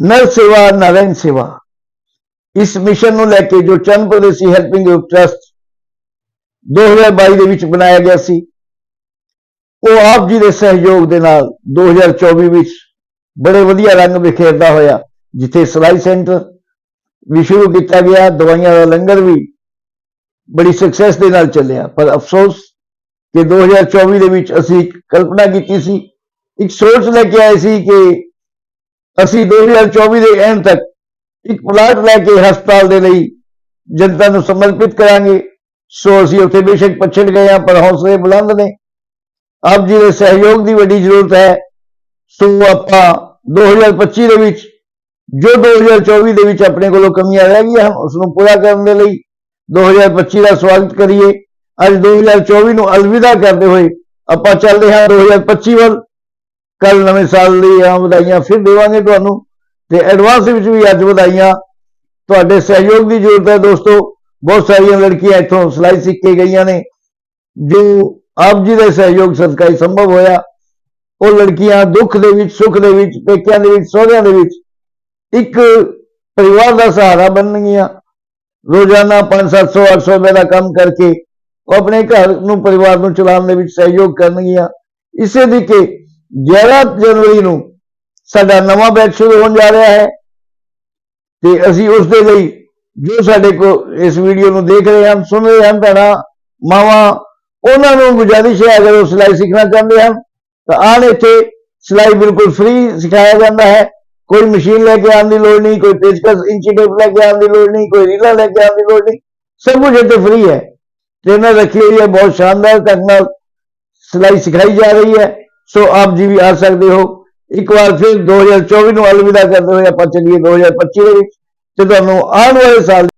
ਨਰ ਸੇਵਾ ਨਾਰਾਇਣ ਸੇਵਾ। ਇਸ ਮਿਸ਼ਨ ਨੂੰ ਲੈ ਕੇ ਜੋ Chand Pardesi helping group trust 2022 ਦੇ ਵਿੱਚ ਬਣਾਇਆ ਗਿਆ ਸੀ, ਉਹ ਆਪ ਜੀ ਦੇ ਸਹਿਯੋਗ ਦੇ ਨਾਲ 2024 ਵਿੱਚ ਬੜੇ ਵਧੀਆ ਰੰਗ ਵਿਖੇਰਦਾ ਹੋਇਆ, ਜਿੱਥੇ ਸਿਲਾਈ ਸੈਂਟਰ ਵੀ ਸ਼ੁਰੂ ਕੀਤਾ ਗਿਆ, ਦਵਾਈਆਂ ਦਾ ਲੰਗਰ ਵੀ ਬੜੀ ਸਕਸੈਸ ਦੇ ਨਾਲ ਚੱਲਿਆ। ਪਰ ਅਫਸੋਸ ਕਿ 2024 ਦੇ ਵਿੱਚ ਅਸੀਂ ਇੱਕ ਕਲਪਨਾ ਕੀਤੀ ਸੀ, ਇੱਕ ਸੋਚ ਲੈ ਕੇ ਆਏ ਸੀ ਕਿ ਅਸੀਂ 2024 ਦੇ ਐਂਡ ਤੱਕ ਇੱਕ ਪਲਾਟ ਲੈ ਕੇ ਹਸਪਤਾਲ ਦੇ ਲਈ ਜਨਤਾ ਨੂੰ ਸਮਰਪਿਤ ਕਰਾਂਗੇ। ਸੋ ਅਸੀਂ ਉੱਥੇ ਬੇਸ਼ੱਕ ਪਛੜ ਗਏ ਹਾਂ, ਪਰ ਹੌਸਲੇ ਬੁਲੰਦ ਨੇ। ਆਪ ਜੀ ਦੇ ਸਹਿਯੋਗ ਦੀ ਵੱਡੀ ਜ਼ਰੂਰਤ ਹੈ। ਸੋ ਆਪਾਂ 2025 ਦੇ ਵਿੱਚ, ਜੋ 2024 ਦੇ ਵਿੱਚ ਆਪਣੇ ਕੋਲੋਂ ਕਮੀਆਂ ਰਹਿ ਗਈਆਂ ਹਨ ਉਸ ਨੂੰ ਪੂਰਾ ਕਰਨ ਦੇ ਲਈ 2025 ਦਾ ਸਵਾਗਤ ਕਰੀਏ। ਅੱਜ 2024 ਨੂੰ ਅਲਵਿਦਾ ਕਰਦੇ ਹੋਏ ਆਪਾਂ ਚੱਲਦੇ ਹਾਂ 2025 ਵੱਲ। ਕੱਲ ਨਵੇਂ ਸਾਲ ਲਈ ਆ ਵਧਾਈਆਂ ਫਿਰ ਦੇਵਾਂਗੇ ਤੁਹਾਨੂੰ। ਤੇ ਐਡਵਾਂਸ ਵਿੱਚ ਵੀ ਅੱਜ ਵਧਾਈਆਂ। ਤੁਹਾਡੇ ਸਹਿਯੋਗ ਦੀ ਜ਼ਰੂਰਤ ਹੈ ਦੋਸਤੋ। ਬਹੁਤ ਸਾਰੀਆਂ ਲੜਕੀਆਂ ਇੱਥੋਂ ਸਿਲਾਈ ਸਿੱਖ ਕੇ ਗਈਆਂ ਨੇ। ਜੋ ਆਪ ਜੀ ਦੇ ਸਹਿਯੋਗ ਸਦਕਾ ਹੀ ਸੰਭਵ ਹੋਇਆ। ਉਹ ਲੜਕੀਆਂ ਦੁੱਖ ਦੇ ਵਿੱਚ, ਸੁੱਖ ਦੇ ਵਿੱਚ, ਪੇਕਿਆਂ ਦੇ ਵਿੱਚ, ਸਹੁਰਿਆਂ ਦੇ ਵਿੱਚ ਇੱਕ ਪਰਿਵਾਰ ਦਾ ਸਹਾਰਾ ਬਣਨਗੀਆਂ। ਰੋਜ਼ਾਨਾ 5-700 800 ਰੁਪਏ ਦਾ ਕੰਮ ਕਰਕੇ ਉਹ ਆਪਣੇ ਘਰ ਨੂੰ, ਪਰਿਵਾਰ ਨੂੰ ਚਲਾਉਣ ਦੇ ਵਿੱਚ ਸਹਿਯੋਗ ਕਰਨਗੀਆਂ। ਇਸੇ ਦੀ ਕਿ 11 ਜਨਵਰੀ ਨੂੰ ਸਾਡਾ ਨਵਾਂ ਬੈਚ ਸ਼ੁਰੂ ਹੋਣ ਜਾ ਰਿਹਾ ਹੈ ਤੇ ਅਸੀਂ ਉਸ ਦੇ ਲਈ ਜੋ ਸਾਡੇ ਕੋ ਇਸ ਵੀਡੀਓ ਨੂੰ ਦੇਖ ਰਹੇ ਹਨ, ਸੁਣ ਰਹੇ ਹਨ ਭੈਣਾਂ, ਮਾਵਾਂ, ਉਹਨਾਂ ਨੂੰ ਗੁਜ਼ਾਰਿਸ਼ ਹੈ ਅਗਰ ਉਹ ਸਿਲਾਈ ਸਿੱਖਣਾ ਚਾਹੁੰਦੇ ਹਨ, ਤਾਂ ਆਣ ਇੱਥੇ ਸਿਲਾਈ ਬਿਲਕੁਲ ਫ੍ਰੀ ਸਿਖਾਇਆ ਜਾਂਦਾ ਹੈ। ਕੋਈ ਮਸ਼ੀਨ ਲੈ ਕੇ ਆਉਣ ਦੀ ਲੋੜ ਨਹੀਂ, ਕੋਈ ਪੇਚਕਸ ਇੰਚੀ ਟੇਪ ਲੈ ਕੇ ਆਉਣ ਦੀ ਲੋੜ ਨਹੀਂ, ਕੋਈ ਰੀਲਾ ਲੈ ਕੇ ਆਉਣ ਦੀ ਲੋੜ ਨਹੀਂ, ਸਭ ਕੁਝ ਇੱਥੇ ਫ੍ਰੀ ਹੈ। ਟ੍ਰੇਨਰ ਰੱਖੀ ਹੋਈ ਹੈ, ਬਹੁਤ ਸ਼ਾਨਦਾਰ ਢੰਗ ਨਾਲ ਸਿਲਾਈ ਸਿਖਾਈ ਜਾ ਰਹੀ ਹੈ। ਸੋ ਆਪ ਜੀ ਵੀ ਆ ਸਕਦੇ ਹੋ। ਇੱਕ ਵਾਰ ਫਿਰ 2024 ਨੂੰ ਅਲਵਿਦਾ ਕਰਦੇ ਹੋਏ ਆਪਾਂ ਚੱਲੀਏ 2025 ਦੇ ਵਿੱਚ। ਤੇ ਤੁਹਾਨੂੰ ਆਉਣ ਵਾਲੇ ਸਾਲ